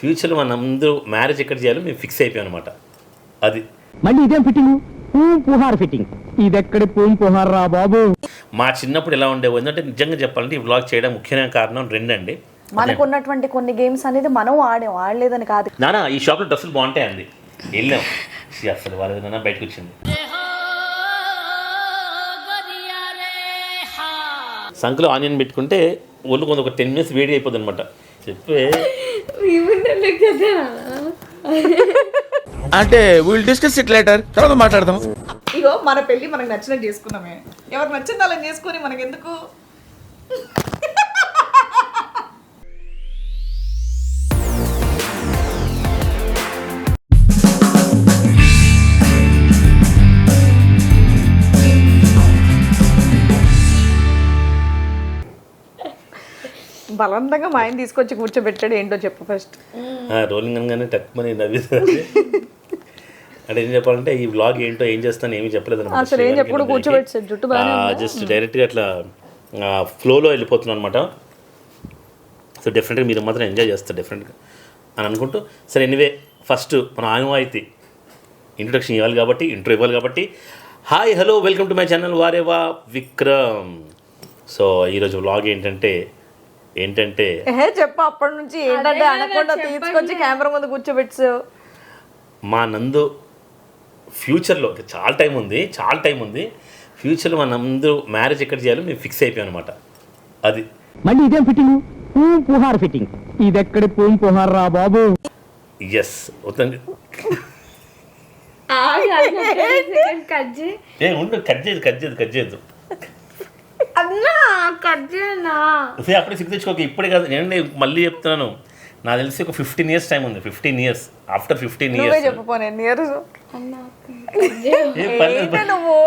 ఫ్యూచర్లో మన అందరూ మ్యారేజ్ ఎక్కడ చేయాలో మేము ఫిక్స్ అయిపోయాం అనమాట అది. మళ్ళీ ఇదేం ఫిట్టింగ్? పూం పుహార్ ఫిట్టింగ్. ఇదెక్కడి పూం పుహార్ రా బాబు? మా చిన్నప్పుడు ఎలా ఉండేవి ఎందుకంటే నిజంగా చెప్పాలంటే ఈ వ్లాగ్ చేయడం ముఖ్యమైన కారణం రెండండి. మనకు ఉన్నటువంటి కొన్ని గేమ్స్ అనేది మనం ఆడాం ఆడలేదని కాదు. నానా ఈ షాప్లో డ్రెస్సులు బాగుంటాయండి. వెళ్ళాం. అసలు నాన్న బయటకు వచ్చింది సంకలో ఆనియన్ పెట్టుకుంటే ఒళ్ళు కొంత ఒక టెన్ మినిట్స్ వేడి అయిపోద్ది అనమాట చెప్పే. అంటే విల్ డిస్కస్ ఇట్ లేటర్ తర్వాత మాట్లాడదాం. ఇగో మన పెళ్ళి మనకు నచ్చినట్టు చేసుకున్నామే. ఎవరికి నచ్చింది అలా చేసుకొని మనకి బలవంతంగా మా ఆయన తీసుకొచ్చి కూర్చోబెట్టాడు ఏంటో చెప్పు ఫస్ట్ రోలింగ్ అనగానే టక్మని నవ్వుతుంది అంటే ఏం చెప్పాలంటే ఈ వ్లాగ్ ఏంటో ఏం చేస్తాను ఏమీ చెప్పలేదు అసలు ఏం చెప్పకుండా కూర్చోబెట్టాడు, జుట్టు జస్ట్ డైరెక్ట్గా అట్లా ఫ్లోలో వెళ్ళిపోతున్నాను అనమాట. సో డెఫినెట్గా మీరు మాత్రం ఎంజాయ్ చేస్తారు డెఫినెట్గా అని అనుకుంటూ సరే ఎనివే ఫస్ట్ మన ఆనవాయితీ. ఇంట్రొడక్షన్ ఇవ్వాలి కాబట్టి ఇంట్రో ఇవ్వాలి కాబట్టి hi hello welcome to my channel Vahreva Vikram. So ఈరోజు వ్లాగ్ ఏంటంటే ఏంటంటే ఏ చెప్పు అప్పటి నుంచి ఏంటంటే అనకుండా తీసుకొచ్చి కెమెరా ముందు కూర్చోబెట్టు మా నందు ఫ్యూచర్లో చాలా టైం ఉంది చాలా టైం ఉంది ఫ్యూచర్లో మా నందు మ్యారేజ్ ఎక్కడ చేయాలో మేము ఫిక్స్ అయిపోయాం అనమాట అది మళ్ళీ ఇదేం ఫిట్టింగ్ పూం పుహార్ ఫిట్టింగ్ ఇదెక్కడి పూం పుహార్ రా బాబు ఎస్ అవుతుంది కట్ చేయి ఏ ఉండు కట్ చేయదు కట్ చేయదు కట్ చేయదు అన్నా కట్ చేయనా? సే అప్పుడే సిగ్గు తెచ్చుకోక. ఇప్పుడే కాదు నేను మళ్ళీ చెప్తున్నాను. నాకు తెలిసి ఒక ఫిఫ్టీన్ ఇయర్స్ టైం ఉంది. ఫిఫ్టీన్ ఇయర్స్ ఆఫ్టర్ ఫిఫ్టీన్ నువ్వే ఇయర్స్ చెప్పు పోనీ ఎన్ని ఇయర్స్ అన్నా ఏంటి నువ్వు?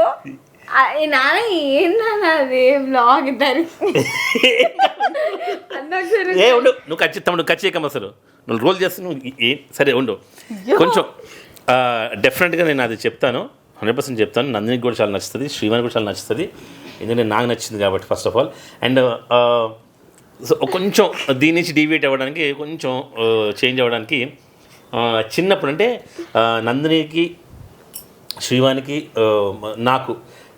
నాన్న ఏంటన్నా అది? బ్లాగ్ ఇద్దరు. అన్న ఒకసారి ఏ ఉండు. నువ్వు చేయకమ్మ అసలు. నువ్వు రోల్ చేస్తే నువ్వు ఏ సరే ఉండు. కొంచెం డెఫినెట్గా నేను అది చెప్తాను. హండ్రెడ్ పర్సెంట్ చెప్తాను. నందినికి కూడా చాలా నచ్చుతుంది శ్రీవాణి కూడా చాలా నచ్చుతుంది. ఎందుకంటే నాకు నచ్చింది కాబట్టి first of all and so కొంచెం దీని నుంచి డీవియేట్ అవ్వడానికి కొంచెం చేంజ్ అవ్వడానికి ఆ, చిన్నప్పుడు అంటే ఆ, నందినికి శ్రీవానికి నాకు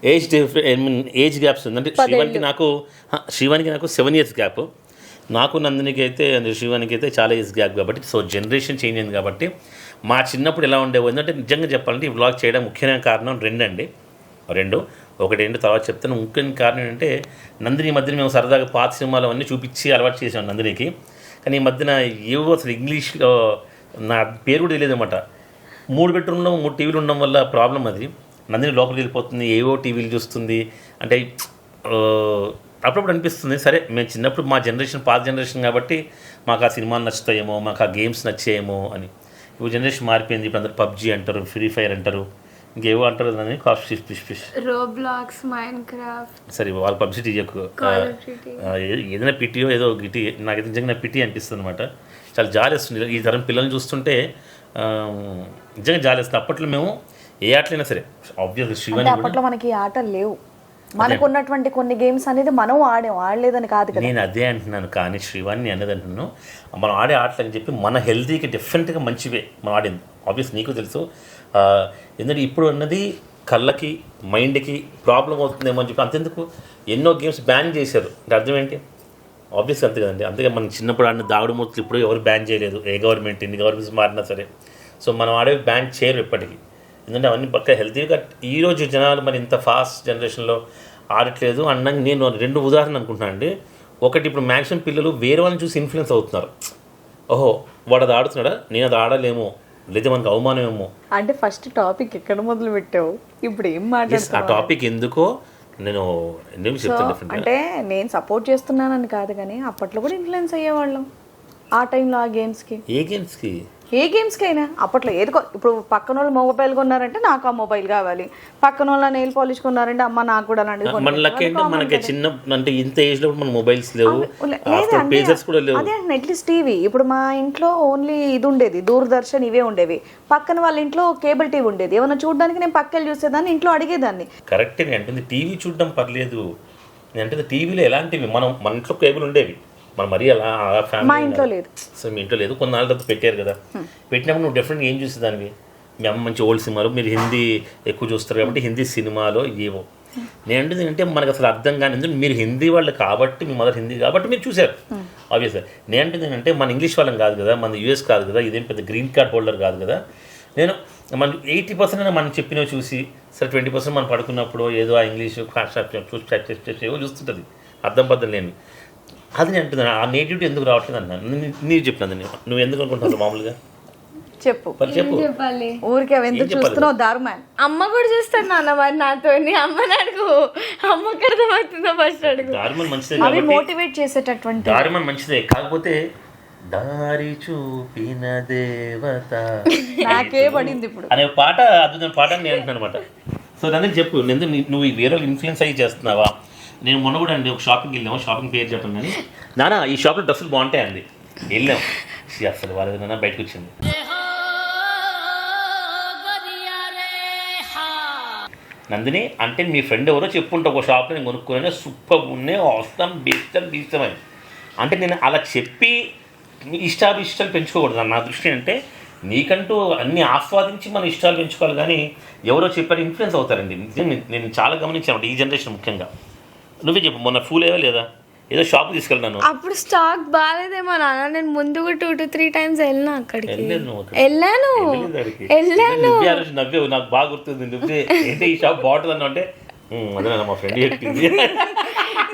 age difference I mean age gaps ఉంది. అంటే శ్రీవానికి నాకు శ్రీవానికి నాకు సెవెన్ ఇయర్స్ గ్యాప్ నాకు నందినికి అయితే శ్రీవానికి అయితే చాలా ఇయర్స్ గ్యాప్ కాబట్టి సో జనరేషన్ చేంజ్ అయింది కాబట్టి మా చిన్నప్పుడు ఎలా ఉండేవి ఎందుకంటే నిజంగా చెప్పాలంటే ఈ బ్లాగ్ చేయడం ముఖ్యమైన కారణం రెండండి. రెండు ఒకటి ఏంటి తర్వాత చెప్తాను ముఖ్యమైన కారణం ఏంటంటే నందిని మధ్యన మేము సరదాగా పాత సినిమాలు అవన్నీ చూపించి అలవాటు చేసాం నందినికి. కానీ ఈ మధ్యన ఏవో అసలు ఇంగ్లీష్లో నా పేరు కూడా తెలియదన్నమాట. మూడు బెడ్రూమ్లో మూడు టీవీలు ఉండడం వల్ల ప్రాబ్లం అది. నందిని లోపలికి వెళ్ళిపోతుంది ఏవో టీవీలు చూస్తుంది. అంటే అప్పుడప్పుడు అనిపిస్తుంది సరే మేము చిన్నప్పుడు మా జనరేషన్ పాత జనరేషన్ కాబట్టి మాకు ఆ సినిమాలు నచ్చుతాయేమో మాకు ఆ గేమ్స్ నచ్చాయేమో అని. ఇప్పుడు జనరేషన్ మారిపోయింది. ఇప్పుడు అందరు పబ్జీ అంటారు ఫ్రీ ఫైర్ అంటారు. ఇంకేవో అంటారు దాన్ని cast fish fish fish Roblox Minecraft సరే వాళ్ళు of Duty. ఏదైనా పిటియో ఏదో గిటి నాకు నిజంగా పిటి అనిపిస్తుంది అనమాట చాలా జాలేస్తుంది ఈ తరం పిల్లల్ని చూస్తుంటే నిజంగా జాలేస్తుంది అప్పట్లో మేము ఏ ఆటలైనా సరే ఆబ్వియస్ శివని అప్పట్లో మనకి ఆటలు లేవు. మనకు ఉన్నటువంటి కొన్ని గేమ్స్ అనేది మనం ఆడాం ఆడలేదని కాదు కదా. నేను అదే అంటున్నాను కానీ శ్రీవాణి అనేది అంటున్నాను. మనం ఆడే ఆటలు అని చెప్పి మన హెల్తీకి డెఫినెట్గా మంచివే మనం ఆడింది. ఆబ్వియస్ నీకు తెలుసు. ఎందుకంటే ఇప్పుడు అన్నది కళ్ళకి మైండ్కి ప్రాబ్లం అవుతుందేమో అని చెప్పి అంతెందుకు? ఎన్నో గేమ్స్ బ్యాన్ చేశారు. అంటే అర్థం ఏంటి? ఆబ్వియస్ అంతే కదండి. అంతేగా మనం చిన్నప్పుడు ఆడిన దాగుడు మూర్తులు ఇప్పుడు ఎవరు బ్యాన్ చేయలేదు. ఏ గవర్నమెంట్ ఎన్ని గవర్నమెంట్స్ మారినా సరే. సో మనం ఆడేవి బ్యాన్ చేయరు ఇప్పటికీ ఎందుకంటే అవన్నీ పక్క హెల్తీగా ఈ రోజు జనాలు మరి ఇంత ఫాస్ట్ జనరేషన్లో ఆడట్లేదు. అన్నాక నేను రెండు ఉదాహరణ అనుకుంటున్నాను అండి. ఒకటి ఇప్పుడు మ్యాక్సిమం పిల్లలు వేరే వాళ్ళని చూసి ఇన్ఫ్లుయెన్స్ అవుతున్నారు. ఓహో వాడు అది ఆడుతున్నాడా? నేను అది ఆడలేమో. లేదా మనకు అవమానమేమో అంటే ఫస్ట్ టాపిక్ ఎక్కడ మొదలు పెట్టావు? ఇప్పుడు ఏం Yes, ఆ టాపిక్ ఎందుకో నేను సో చెప్తాను అంటే నేను సపోర్ట్ చేస్తున్నానని కాదు కానీ అప్పట్లో కూడా ఇన్ఫ్లుయెన్స్ అయ్యేవాళ్ళం. ఆ టైంలో ఆ గేమ్స్కి ఏ గేమ్స్కి ఏ గేమ్స్కి అయినా అప్పట్లో ఏది ఇప్పుడు పక్కన వాళ్ళు మొబైల్ కొన్నారంటే నాకు ఆ మొబైల్ కావాలి. పక్కన వాళ్ళ నెయిల్ పాలిష్ కొన్నారంటే అమ్మ నాకు కూడా common మనకి. చిన్న అంటే ఇంత ఏజ్లో మన మొబైల్స్ లేవు. అదే అట్లీస్ట్ టీవీ. ఇప్పుడు మా ఇంట్లో ఓన్లీ ఇది ఉండేది దూరదర్శన్ ఇవే ఉండేవి. పక్కన వాళ్ళ ఇంట్లో కేబుల్ టీవీ ఉండేది. ఏమైనా చూడడానికి నేను పక్కన చూసేదాన్ని ఇంట్లో అడిగేదాన్ని. కరెక్టే అంటుంది టీవీ చూడడం పర్లేదు. అంటే టీవీలో ఎలాంటివి? మనం మన ఇంట్లో కేబుల్ ఉండేవి. మన మరీ అలా మా ఫ్యామిలీ ఇంట్లో లేదు సో మీ ఇంట్లో లేదు కొన్నాళ్ళ తర్వాత పెట్టారు కదా పెట్టినప్పుడు నువ్వు డెఫినెట్గా ఏం చూసేదానివి మీ అమ్మ మంచి ఓల్డ్ సినిమాలు మీరు హిందీ ఎక్కువ చూస్తారు కాబట్టి హిందీ సినిమాలో ఏవో నేను అంటే ఏంటంటే మనకు అసలు అర్థం కాని మీరు హిందీ వాళ్ళు కాబట్టి మీ మదర్ హిందీ కాబట్టి మీరు చూశారు ఆబ్వియస్గా నేను ఏంటంటే మన ఇంగ్లీష్ వాళ్ళం కాదు కదా మన యూఎస్ కాదు కదా ఇదేం పెద్ద గ్రీన్ కార్డ్ హోల్డర్ కాదు కదా నేను మన ఎయిటీ పర్సెంట్ మనం చెప్పినవి చూసి సరే ట్వంటీ పర్సెంట్ మనం పడుకున్నప్పుడు ఏదో ఆ ఇంగ్లీష్ చూసి చేసి చేసి చూస్తుంటుంది అర్థం పద్ధతి లేని అది నేను అంటున్నాను. ఆ నేటివిటీ ఎందుకు రావట్లేదు అన్నాను. నీ- నీకు చెప్పినది నేను. నువ్వు ఎందుకు అనుకుంటున్నావు మామూలుగా? చెప్పు. చెప్పు. చెప్పాలి? ఊరికే అవి ఎందుకు? చూస్తున్నావు? దారుమాన్ అమ్మ కూడా చూస్తాడు నాన్న మరి నాతో అమ్మని అడుగు అమ్మకి అర్థమవుతుందో ఫస్ట్ అడుగు. దారిమన్ మంచిదే అవి మోటివేట్ చేసేటటువంటి దారిమన్ మంచిదే. కాకపోతే దారి చూపిన దేవత. నాకే పడింది ఇప్పుడు. అనే పాట అద్భుతమైన పాట నేను అంటున్నాను అనమాట సో దానికి చెప్పు. నువ్వు ఈ వేరే ఇన్ఫ్లుయెన్స్ అయ్యి చేస్తున్నావా? నేను మొన్న కూడా అండి ఒక షాపింగ్కి వెళ్ళాము. షాపింగ్ పేరు చెప్పండి కానీ. నానా ఈ షాప్లో డ్రెస్సులు బాగుంటాయి అండి వెళ్ళాం. అసలు వాళ్ళ నాన్న బయటకు వచ్చింది. నందిని అంటే మీ ఫ్రెండ్ ఎవరో చెప్పుంటా ఒక షాప్లో నేను కొనుక్కునే సూపర్ ఉన్నాయి. అవసరం బీస్తం బీస్తమని అంటే నేను అలా చెప్పి మీ ఇష్టాభిష్టాలు పెంచుకోకూడదు నా దృష్టి అంటే నీకంటూ అన్ని ఆస్వాదించి మన ఇష్టాలు పెంచుకోవాలి కానీ ఎవరో చెప్పారు ఇన్ఫ్లుయెన్స్ అవుతారండి. నేను- నేను చాలా గమనించాను. ఈ జనరేషన్ ముఖ్యంగా. నువ్వే చెప్పు మొన్న ఫూల్ అయ్యా లేదా? ఏదో షాప్ తీసుకెళ్ళినాను. అప్పుడు స్టాక్ బాగాలేదేమో నాన్న. నేను ముందు కూడా టూ టు త్రీ టైమ్స్ వెళ్ళినా అక్కడికి. వెళ్ళలేదు నువ్వు అక్కడికి. వెళ్ళాను. వెళ్ళలేదు అక్కడికి. వెళ్ళాను. నువ్వే ఆ రోజు నవ్వావు నాకు బాగా గుర్తుంది. నువ్వే ఏంటి ఈ షాప్ బాగుంటుంది అన్న అంటే "ఉమ్, అదే మా ఫ్రెండ్ చెప్పింది.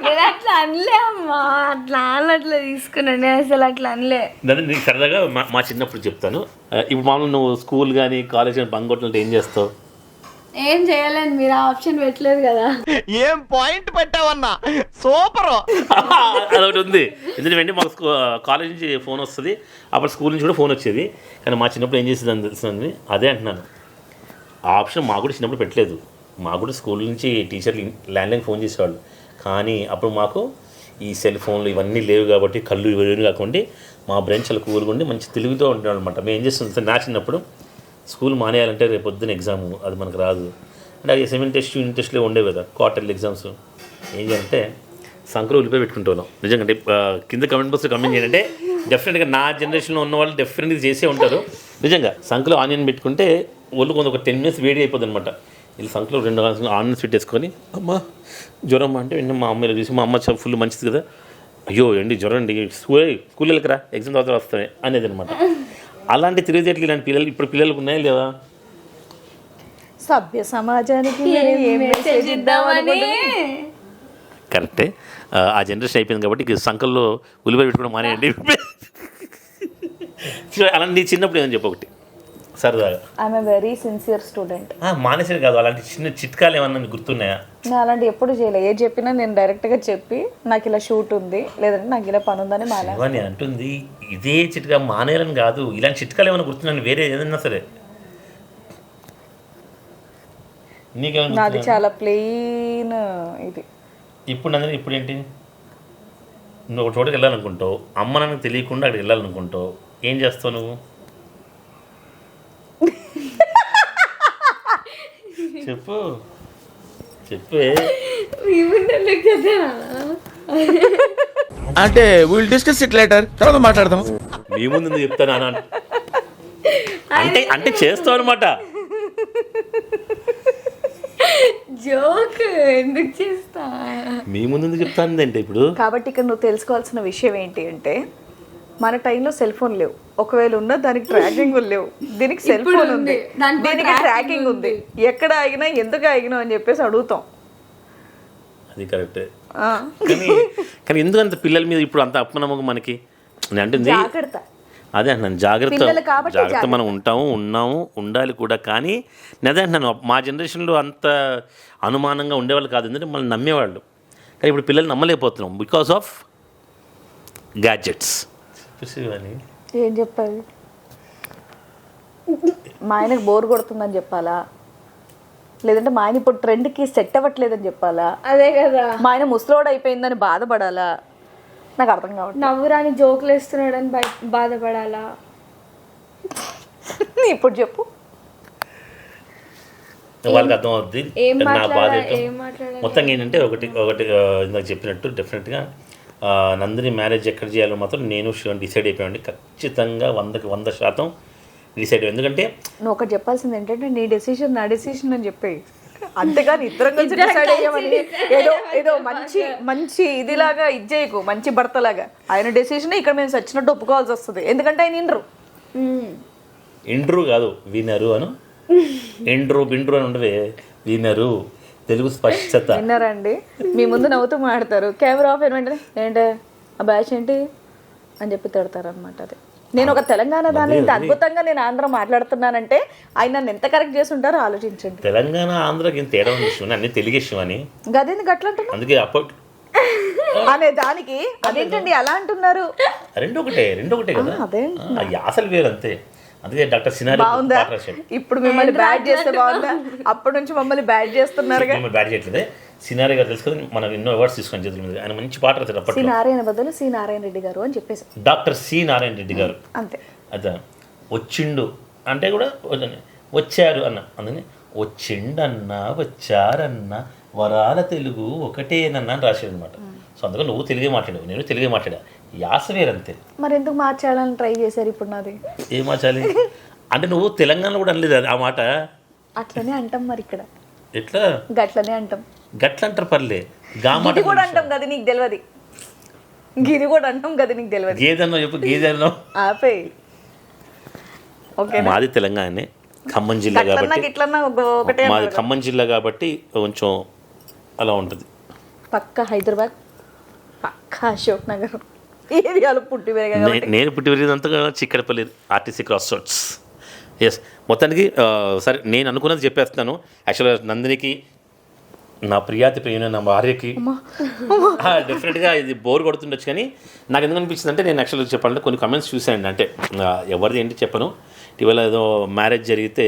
నేను అట్లా అనలే అమ్మా. అట్లా అట్లా తీసుకున్నాను నేను అసలు అట్లా అనలే. దాన్ని నీకు సరదాగా మా మా చిన్నప్పుడు చెప్తాను. ఆ, ఇప్పుడు మామూలు నువ్వు స్కూల్ కానీ కాలేజ్ కానీ బంక్ కొట్టినట్టు ఏం చేస్తావు? ఏం చేయలేను మీరు ఆ ఆప్షన్ పెట్టలేదు కదా. ఏం పాయింట్ పెట్టావన్నా? సూపర్. అదొకటి ఉంది. ఎందుకంటే మాకు కాలేజ్ నుంచి ఫోన్ వస్తుంది. అప్పుడు స్కూల్ నుంచి కూడా ఫోన్ వచ్చేది. కానీ మా చిన్నప్పుడు ఏం చేసేది అని తెలుస్తుంది అదే అంటున్నాను. ఆ ఆప్షన్ మాకు కూడా చిన్నప్పుడు పెట్టలేదు. మాకు కూడా స్కూల్ నుంచి టీచర్లు ల్యాండ్లైన్ ఫోన్ చేసేవాళ్ళు. కానీ అప్పుడు మాకు ఈ సెల్ ఫోన్లు ఇవన్నీ లేవు కాబట్టి కళ్ళు ఇవన్నీ కాకుండా మా బ్రెయిన్ చాలా కూల్గా ఉండి మంచి తెలుగుతో ఉండేవాళ్ళు అనమాట మేము ఏం చేస్తుంది నా చిన్నప్పుడు స్కూల్ మానేయాలంటే రేపు పొద్దున ఎగ్జామ్ అది మనకు రాదు. అంటే అది సెవెన్ టెస్ట్ యూనిట్ టెస్ట్లో ఉండేవి కదా క్వార్టర్లీ ఎగ్జామ్స్. ఏం చేయాలంటే సంకలో ఉల్లిపోయి పెట్టుకుంటాను నిజంగా అంటే కింద కమెంట్ బాక్స్లో కమెంట్ చేయండి డెఫినెట్గా నా జనరేషన్లో ఉన్న వాళ్ళు డెఫినెట్గా చేసే ఉంటారు. నిజంగా సంకలో ఆనియన్ పెట్టుకుంటే ఒళ్ళు కొంత ఒక టెన్ మినిట్స్ వేడి అయిపోద్ది అనమాట వీళ్ళు సంకలో రెండు ఆనియన్స్ పెట్టేసుకొని అమ్మ జ్వరం అంటే వెంటనే మా అమ్మ చూసి మా అమ్మ ఫుల్ మంచిది కదా. అయ్యో ఏంటి జ్వరం అండి? స్కూల్ స్కూల్ వెళ్ళకరా ఎగ్జామ్ తర్వాత వస్తాయి అనేది అనమాట అలాంటి తెలివితేటలు ఇలాంటి పిల్లలు ఇప్పుడు పిల్లలకు ఉన్నాయా లేవా? సభ్య సమాజానికి మరి ఏం మెసేజ్ ఇద్దామని కరెక్టే. ఆ, జనరేషన్ అయిపోయింది కాబట్టి ఇక సంకల్లో ఉల్లిపాయ పెట్టుకోవడం మానేయండి. అలాంటి నీ చిన్నప్పుడు ఏమని చెప్పు ఒకటి. సరదాగా ఐఎమ్ వెరీ సిన్సియర్ స్టూడెంట్ ఆ, మానేసేది కాదు అలాంటి చిన్న చిట్కాలు ఏమన్నా నీకు గుర్తున్నాయా? నేను అలాంటి ఎప్పుడు చేయలేదు ఏది చెప్పినా నేను డైరెక్ట్గా చెప్పి నాకు ఇలా షూట్ ఉంది లేదంటే నాకు ఇలా పని ఉందని మానే ఇవన్నీ అంటుంది ఇదే చిట్కా మానేయాలని కాదు ఇలాంటి చిట్కాలు ఏమైనా గుర్తున్నాను వేరే ఏదన్నా సరే. నీకేమైనా నాది? చాలా ప్లెయిన్ ఇది. ఇప్పుడు నందిని ఇప్పుడు ఏంటి? నువ్వు ఒక చోటుకి వెళ్ళాలనుకుంటావు అమ్మ నాన్నకు తెలియకుండా అక్కడికి వెళ్ళాలనుకుంటావు ఏం చేస్తావు నువ్వు? చెప్పు. చెప్పే. అంటే విల్ డిస్కస్ ఇట్ లేటర్ తర్వాత మాట్లాడదాం. మీ ముందు చెప్తాను అన్న అంటే అంటే చేస్తావు అనమాట జోక్ ఎందుకు చేస్తా? మీ ముందు చెప్తాను అంటే ఇప్పుడు? కాబట్టి ఇక్కడ నువ్వు తెలుసుకోవాల్సిన విషయం ఏంటి అంటే మన టైంలో సెల్ ఫోన్ లేవు. ఒకవేళ ఉన్నా దానికి ట్రాకింగ్ లేవు. దీనికి సెల్ ఫోన్ ఉంది. దానికి ట్రాకింగ్ ఉంది. ఎక్కడ ఆగినా ఎందుకు ఆగినా అని చెప్పేసి అడుగుతాం. అది కరెక్టే. ఆ. కానీ కానీ ఎందుకు అంత పిల్లల మీద ఇప్పుడు అంత అప్పనమ్మకం మనకి? నేను అంటుంది జాగ్రత్త. అదే అంటున్నాను జాగ్రత్త. జాగ్రత్త మనం ఉంటాము ఉన్నాము ఉండాలి కూడా. కానీ నేను అదే అంటున్నాను మా జనరేషన్లో అంత అనుమానంగా ఉండేవాళ్ళు కాదు. ఎందుకంటే మనం నమ్మేవాళ్ళు. కానీ ఇప్పుడు పిల్లలు నమ్మలేకపోతున్నాం. బికాస్ ఆఫ్ గ్యాడ్జెట్స్ ఏం చెప్పాలి? మా ఆయనకు బోర్ కొడుతుందని చెప్పాలా? లేదంటే మా ఆయన ఇప్పుడు ట్రెండ్కి సెట్ అవ్వట్లేదని చెప్పాలా? అదే కదా. మా ఆయన ముసలోడు అయిపోయిందని బాధపడాలా? నాకు అర్థం కావట్లేదు. నవ్వురాని జోకులు వేస్తున్నాడని బాధపడాలా? ఇప్పుడు చెప్పు. వాళ్ళకి అర్థం అవుద్ది. నా బాధ మొత్తం ఏంటంటే ఒకటి ఒకటి ఇందాక చెప్పినట్టు డెఫినెట్గా నందిని మ్యారేజ్ ఎక్కడ చేయాలో మాత్రం నేను శివన్ డిసైడ్ అయిపోయామండి. ఖచ్చితంగా వందకి వంద శాతం డిసైడ్ ఎందుకంటే నువ్వు ఒకటి చెప్పాల్సింది ఏంటంటే నీ డెసిషన్ నా డెసిషన్ అని చెప్పి అంతేగాని ఇద్దరం కలిసి డిసైడ్ అయ్యామని ఏదో ఏదో మంచి మంచి ఇదిలాగా ఇచ్చేయకు మంచి భర్తలాగా. ఆయన డెసిషన్ ఇక్కడ మేము సచ్చినట్టు ఒప్పుకోవాల్సి వస్తుంది. ఎందుకంటే ఆయన ఇండ్రు. ఇండ్రు కాదు వినరు అను. ఇండ్రు బిండ్రు అని ఉండవే వినరు. తెలుగు స్పష్టత. విన్నారండి? మీ ముందు నవ్వుతూ మాడతారు కెమెరా ఆఫ్ అయిన వెంటనే ఏంటే? ఆ బ్యాచ్ ఏంటి? అని చెప్పి తిడతారు అనమాట అది. నేను ఒక తెలంగాణ దాన్ని ఇంత అద్భుతంగా నేను ఆంధ్ర మాట్లాడుతున్నానంటే ఆయన నన్ను ఎంత కరెక్ట్ చేసి ఉంటారో ఆలోచించండి. తెలంగాణ ఆంధ్రకి ఇంత తేడా ఉంది శివని అన్ని తెలుగు అని గదేంది గట్ల అంటున్నా అందుకే అప్పటి అనే దానికి అదేంటండి అలా అంటున్నారు? రెండు ఒకటే రెండు ఒకటే కదా? అదే. యాసలు వేరు అంతే. అందుకే డాక్టర్ సినారి బాగుందా? ఇప్పుడు మిమ్మల్ని బ్యాడ్ చేస్తే బాగుందా? అప్పటి నుంచి మమ్మల్ని బ్యాడ్ చేస్తున్నారుగా మిమ్మల్ని బ్యాడ్ చేయట్లేదే. సినారి గారు తెలుసు కదా మనం ఎన్నో అవార్డ్స్ తీసుకొని చేతుల మీద ఆయన మంచి పాట రాశారు సి అప్పట్లో. నారాయణ బదులు సి నారాయణ రెడ్డి గారు అని చెప్పేసి. డాక్టర్ సి నారాయణ రెడ్డి గారు. అంతే. అదే. వచ్చిండు అంటే కూడా వచ్చారు అన్న. అందుకని వచ్చిండన్న వచ్చారన్న వరాల తెలుగు ఒకటేనన్న అని రాశాడు అనమాట సో అందుకని నువ్వు తెలుగే మాట్లాడావు నేను తెలుగే మాట్లాడా? యాస వేరంతే మరి ఎందుకు మార్చాలని ట్రై చేశారు ఇప్పుడు నాది? ఏం మార్చాలి అంటే నువ్వు తెలంగాణలో కూడా అనలేదు అది- ఆ మాట? అట్లనే అంటాం మరి ఇక్కడ. ఎట్లా? గట్లనే అంటాం. గట్ల అంటారు పర్లే. గా మాట ఇది కూడా అంటాం కదా నీకు తెలియదు గిది కూడా అంటాం కదా నీకు తెలియదు గేదన్నో చెప్పు గేదన్నో. ఆపే. ఓకే మాది తెలంగాణనే. ఖమ్మం జిల్లా కాబట్టి. మాది. ఖమ్మం జిల్లా కాబట్టి కొంచెం అలా ఉంటుంది. పక్క హైదరాబాద్ పక్క అశోక్ నగర్. ఏరియాలో పుట్టి పెరిగా నే- నేను పుట్టి పెరిగినంతగా Chikkadpally RTC cross roads yes మొత్తానికి సరే నేను అనుకున్నది చెప్పేస్తున్నాను. యాక్చువల్గా నందినికి నా ప్రియాతి ప్రియున నా భార్యకి డెఫినెట్గా ఇది బోర్ కొడుతుండొచ్చు కానీ నాకు ఎందుకు అనిపించింది అంటే నేను యాక్చువల్గా చెప్పాలంటే కొన్ని కమెంట్స్ చూశాను అంటే ఎవరిది ఏంటి చెప్పను. ఇటీవల ఏదో మ్యారేజ్ జరిగితే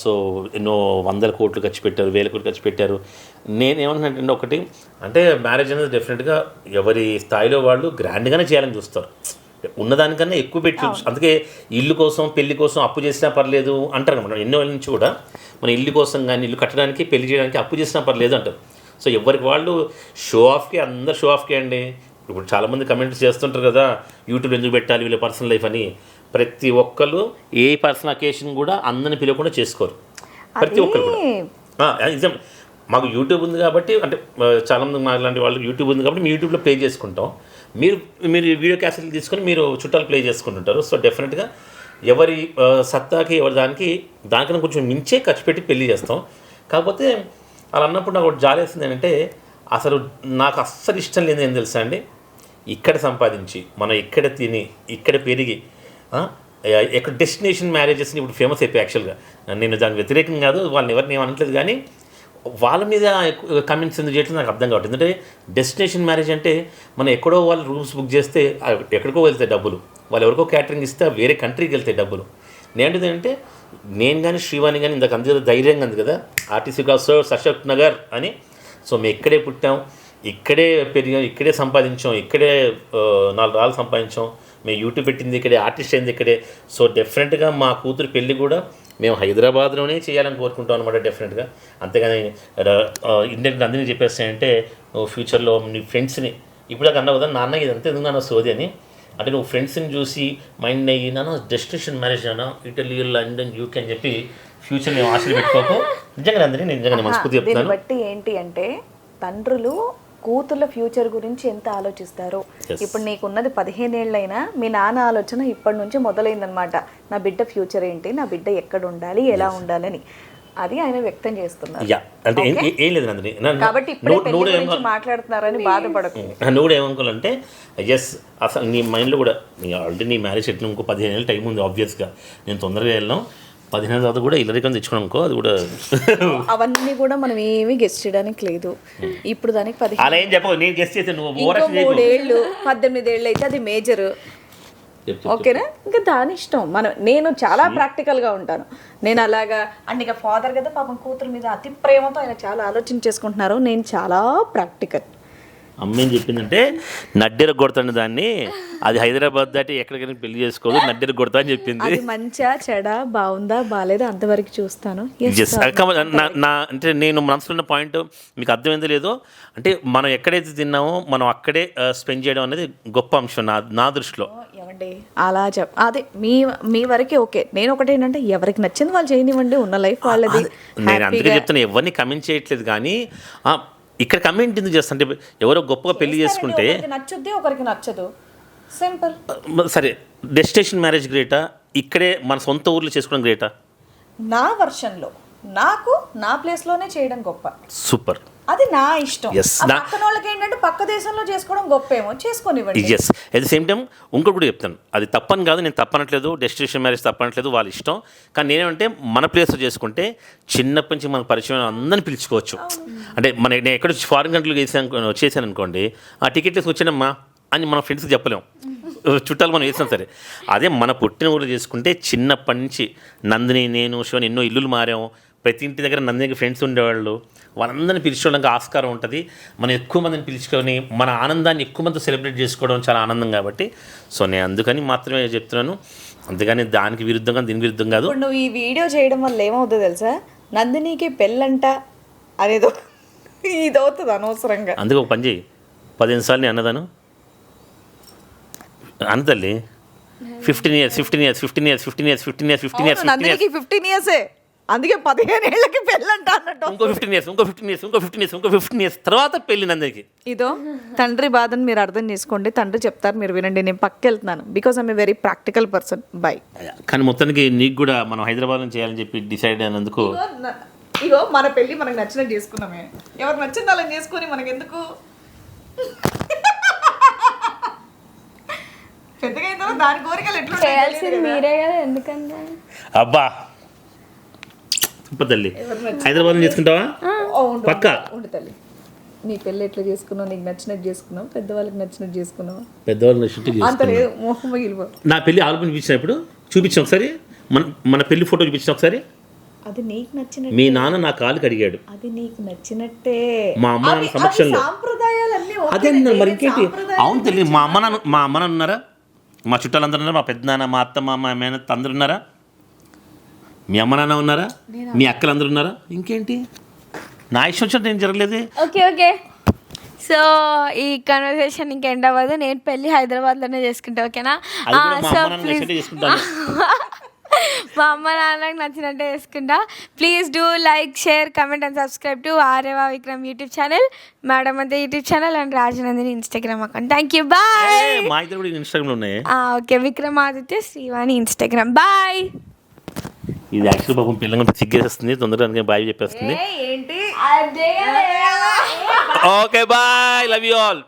సో ఎన్నో వందల కోట్లు ఖర్చు పెట్టారు వేల కోట్లు ఖర్చు పెట్టారు. నేను ఏమంటున్నానంటే ఒకటి అంటే మ్యారేజ్ అనేది డెఫినెట్గా ఎవరి స్థాయిలో వాళ్ళు గ్రాండ్గానే చేయాలని చూస్తారు. ఉన్నదానికన్నా ఎక్కువ పెట్టి అందుకే ఇల్లు కోసం పెళ్ళి కోసం అప్పు చేసినా పర్లేదు అంటారు అనమాట ఎన్నో నుంచి కూడా. మన ఇల్లు కోసం కానీ ఇల్లు కట్టడానికి పెళ్ళి చేయడానికి అప్పు చేసినా పర్లేదు అంటారు. సో ఎవరికి వాళ్ళు షో ఆఫ్కి అందరు షో ఆఫ్కి అండి. ఇప్పుడు చాలామంది కమెంట్స్ చేస్తుంటారు కదా యూట్యూబ్ ఎందుకు పెట్టాలి వీళ్ళ పర్సనల్ లైఫ్ అని. ప్రతి ఒక్కరు ఏ పర్సనల్ అకేషన్ కూడా అందరిని పిలవకుండా చేసుకోరు. ప్రతి ఒక్కరు కూడా. మాకు యూట్యూబ్ ఉంది కాబట్టి అంటే చాలామంది మా లాంటి వాళ్ళు యూట్యూబ్ ఉంది కాబట్టి మీ యూట్యూబ్లో ప్లే చేసుకుంటాం. మీరు మీరు వీడియో క్యాసెట్లు తీసుకొని మీరు చుట్టాలు ప్లే చేసుకుంటుంటారు. సో డెఫినెట్గా ఎవరి సత్తాకి ఎవరి దానికి దానికన్నా కొంచెం మించే ఖర్చు పెట్టి పెళ్ళి చేస్తాం. కాకపోతే అలా అన్నప్పుడు నాకు ఒకటి జాలేసింది ఏంటంటే అసలు నాకు అస్సలు ఇష్టం లేదు ఏం తెలుసా అండి? ఇక్కడ సంపాదించి మనం ఇక్కడ తిని ఇక్కడ పెరిగి ఎక్కడ డెస్టినేషన్ మ్యారేజెస్ని ఇప్పుడు ఫేమస్ అయిపోయి యాక్చువల్గా నేను దానికి వ్యతిరేకం కాదు వాళ్ళని ఎవరిని ఏమనట్లేదు కానీ వాళ్ళ మీద కమెంట్స్ ఎందుకు చేయట్లేదు నాకు అర్థం కావట్లేదు. ఎందుకంటే డెస్టినేషన్ మ్యారేజ్ అంటే మనం ఎక్కడో వాళ్ళు రూమ్స్ బుక్ చేస్తే ఎక్కడికో వెళ్తాయి డబ్బులు. వాళ్ళు ఎవరికో క్యాటరింగ్ ఇస్తే వేరే కంట్రీకి వెళ్తాయి డబ్బులు. నేను ఏంటంటే నేను కానీ శ్రీవాణి కానీ ఇందాక అంతే ధైర్యంగా ఉంది కదా ఆర్టీసీ కాస్ అశోక్ నగర్ అని. సో మేము ఇక్కడే పుట్టాం. ఇక్కడే పెరిగాం ఇక్కడే సంపాదించాం ఇక్కడే నాలుగు రాళ్ళు సంపాదించాం. మేము యూట్యూబ్ పెట్టింది ఇక్కడే ఆర్టిస్ట్ అయింది ఇక్కడే. సో డెఫినెట్గా మా కూతురు పెళ్ళి కూడా మేము హైదరాబాద్లోనే చేయాలని కోరుకుంటాం అనమాట డెఫినెట్గా అంతేగాని ఇండియన్ అందరినీ చెప్పేస్తాయంటే నువ్వు ఫ్యూచర్లో నీ ఫ్రెండ్స్ని ఇప్పుడు దాకా అన్నావు కదా నాన్న ఇదంతా ఎందుకు నాన్న సోది అని. అంటే నువ్వు ఫ్రెండ్స్ని చూసి మైండ్ అయ్యి నాన్న డెస్టినేషన్ మ్యారేజ్ నాన్న ఇటలీ లండన్ యూకే అని చెప్పి ఫ్యూచర్ మేము ఆశలు పెట్టుకోకు. నిజంగా అందరినీ నేను నిజంగా మనస్ఫూర్తి చెప్తాను బట్టి ఏంటి అంటే తండ్రులు కూతుర్ల ఫ్యూచర్ గురించి ఎంత ఆలోచిస్తారు. ఇప్పుడు నీకున్నది పదిహేనేళ్ళైనా మీ నాన్న ఆలోచన ఇప్పటి నుంచి మొదలైందనమాట నా బిడ్డ ఫ్యూచర్ ఏంటి? నా బిడ్డ ఎక్కడ ఉండాలి? ఎలా ఉండాలని అది ఆయన వ్యక్తం చేస్తున్నారు. అంటే ఏం- లేదు నందిని. కాబట్టి ఇప్పుడే మాట్లాడుతున్నారని బాధపడకు. నువ్వు ఏమనుకోవాలంటే ఎస్ అసలు నీ మైండ్లో కూడా నీ ఆల్రెడీ నీ మ్యారేజ్ ఎట్లా ఇంకో పదిహేను ఏళ్ళు టైం ఉంది ఆబ్వియస్గా నేను తొందరగా వెళ్ళాం పదిహేను తర్వాత కూడా ఇల్లరికం తెచ్చుకోవడం అనుకో అది కూడా అవన్నీ కూడా మనం ఏమీ గెస్ట్ చేయడానికి లేదు. ఇప్పుడు దానికి పదిహేను అలా ఏం చెప్పవు నేను గెస్ట్ నువ్వు మూడేళ్ళు పద్దెనిమిది ఏళ్ళు అయితే అది మేజర్. ఓకేనా? ఇంకా దాని ఇష్టం. మనం నేను చాలా ప్రాక్టికల్గా ఉంటాను. నేను అలాగా అండ్ ఇక ఫాదర్ కదా పాపం కూతురు మీద అతి ప్రేమతో ఆయన చాలా ఆలోచన చేసుకుంటున్నారు. నేను చాలా ప్రాక్టికల్ అమ్మ ఏం చెప్పిందంటే నడ్డెర కొడతాను దాన్ని. అది హైదరాబాద్ దాటి ఎక్కడికైనా పెళ్ళి చేసుకోదు నడ్డెర కొడతా అని చెప్పింది. మంచిగా చెడ బాగుందా బాగాలేదా అంతవరకు చూస్తాను. నా- అంటే నేను మనసులో ఉన్న పాయింట్ మీకు అర్థమైందో లేదో అంటే మనం ఎక్కడైతే తిన్నామో మనం అక్కడే స్పెండ్ చేయడం అనేది గొప్ప అంశం నా నా దృష్టిలో. ఏమండి? అలా చెప్ అదే మీ మీ వరకే ఓకే. నేను ఒకటి ఏంటంటే ఎవరికి నచ్చింది వాళ్ళు చేయనివ్వండి ఉన్న లైఫ్ వాళ్ళది. నేను అందుకే చెప్తున్నా ఎవరిని కమెంట్ చేయట్లేదు కానీ ఇక్కడ కమెంట్ ఎందుకు చేస్తా అంటే ఎవరో గొప్పగా పెళ్ళి చేసుకుంటే నచ్చుద్ది ఒకరికి నచ్చదు. సింపుల్ సరే డెస్టినేషన్ మ్యారేజ్ గ్రేటా ఇక్కడే మన సొంత ఊర్లో చేసుకోవడం గ్రేటా నా వర్షన్లో నాకు నా ప్లేస్లోనే చేయడం గొప్ప. సూపర్ అది నా ఇష్టం. ఆ నా- పక్కన వాళ్ళకి ఏంటంటే పక్క దేశంలో చేసుకోవడం గొప్ప ఏమో చేసుకొనివ్వండి. Yes at the same time ఇంకోటి కూడా చెప్తాను. అది తప్పని కాదు నేను తప్పనట్లేదు డెస్టినేషన్ మ్యారేజ్ తప్పనట్లేదు వాళ్ళ ఇష్టం. కానీ నేనేమంటే మన ప్లేస్లో చేసుకుంటే చిన్నప్పటి నుంచి మనకు పరిచయం అందరిని పిలుచుకోవచ్చు. అంటే మన నేను ఎక్కడ ఫారిన్ కంట్రీలో చేసాను వచ్చేసాను అనుకోండి ఆ టికెట్ వేసి వచ్చానమ్మా అని మన ఫ్రెండ్స్కి చెప్పలేం. చుట్టాలు మనం వేసినా సరే. అదే మన పుట్టిన ఊళ్ళో చేసుకుంటే చిన్నప్పటి నుంచి నందిని నేను శివన్ ఎన్నో ఇల్లులు మారాము. ప్రతి ఇంటి దగ్గర నందినికి ఫ్రెండ్స్ ఉండేవాళ్ళు. వాళ్ళందరినీ పిలుచుకోవడానికి ఆస్కారం ఉంటుంది. మనం ఎక్కువ మందిని పిలుచుకొని మన ఆనందాన్ని ఎక్కువ మంది సెలబ్రేట్ చేసుకోవడం చాలా ఆనందం కాబట్టి. సో నేను అందుకని మాత్రమే చెప్తున్నాను. అంతేగాని దానికి విరుద్ధంగా దీని విరుద్ధం కాదు. నువ్వు ఈ వీడియో చేయడం వల్ల ఏమవుతుందో తెలుసా? నందినికి పెళ్ళంట అనేది ఇది అవుతుంది అనవసరంగా. అందుకే ఒక పని చేయి పదిహేను సార్లు నేను అన్నదాను. అన్న తల్లి fifteen years fifteen years fifteen years fifteen years fifteen years fifteen years fifteen years fifteen ఇయర్సే అందుకే పదిహేను ఏళ్ళకి పెళ్ళంట అన్నట్టు ఇంకో ఫిఫ్టీన్ ఇయర్స్ ఇంకో ఫిఫ్టీన్ ఇయర్స్ ఇంకో ఫిఫ్టీన్ ఇయర్స్ ఇంకో ఫిఫ్టీన్ ఇయర్స్ తర్వాత పెళ్ళి నందరికి ఇదో తండ్రి బాధను మీరు అర్థం చేసుకోండి. తండ్రి చెప్తారు మీరు వినండి. నేను పక్క వెళ్తున్నాను because I'm a very practical person bye కానీ మొత్తానికి నీకు కూడా మనం హైదరాబాద్లో చేయాలని చెప్పి డిసైడ్ అయినందుకు ఇగో మన పెళ్ళి మనకు నచ్చినట్టు చేసుకున్నామే. ఎవరికి నచ్చింది అలా చేసుకొని మనకి ఎందుకు పెద్దగా అయిన తర్వాత దాని కోరికలు ఎట్లా చేయాల్సింది మీరే కదా ఎందుకంటే. అబ్బా సూపర్ తల్లి హైదరాబాద్లో చేసుకుంటావా పక్క? ఉండు తల్లి. నీ పెళ్ళి ఎట్లా చేసుకున్నావు? నీకు నచ్చినట్టు చేసుకున్నావు? పెద్దవాళ్ళకి నచ్చినట్టు చేసుకున్నావు? పెద్దవాళ్ళు నచ్చినట్టు అంత చేసుకున్నాం. లేదు మోహం మిగిలిపో. నా పెళ్ళి ఆల్బమ్ చూపించినప్పుడు చూపించాం ఒకసారి? మన మన పెళ్ళి ఫోటో చూపించిన ఒకసారి? అది నీకు నచ్చినట్టు. మీ నాన్న నా కాలుకి అడిగాడు. అది నీకు నచ్చినట్టే. మా అమ్మ నాన్న సమక్షంలో. అదే మరి ఇంకేంటి అవును తెలియదు మా అమ్మ నాన్న మా అమ్మ నాన్న ఉన్నారా? మా చుట్టాలందరూ ఉన్నారా? మా పెద్దనాన్న మా అత్తమ్మ మా మేనత్త అందరు ఉన్నారా? మీ అమ్మ నాన్న ఉన్నారా? మీ అక్కలు అందరు ఉన్నారా? ఇంకేంటి? నా ఇష్టం వచ్చినట్టు ఏం జరగలేదు. Okay okay. సో ఈ కన్వర్సేషన్ ఇంకా ఎండ్ అవ్వదు. నేను పెళ్ళి హైదరాబాద్లోనే చేసుకుంటా ఓకేనా? సో ప్లీజ్ మా అమ్మ నాన్నకి నచ్చినట్టే చేసుకుంటా. Please do like share comment and subscribe to Aryava Vikram YouTube channel madam అంతే YouTube channel and Rajanandini Instagram account thank you bye మా ఇద్దరు కూడా ఇన్స్టాగ్రామ్లో ఉన్నాయి. Okay. Vikramaditya Srivani Instagram bye ఇది యాక్చువల్ పాపం పిల్లలు సిగ్గేస్తుంది తొందరగా అందుకని బాయ్ చెప్పేస్తుంది. Okay bye. Love you all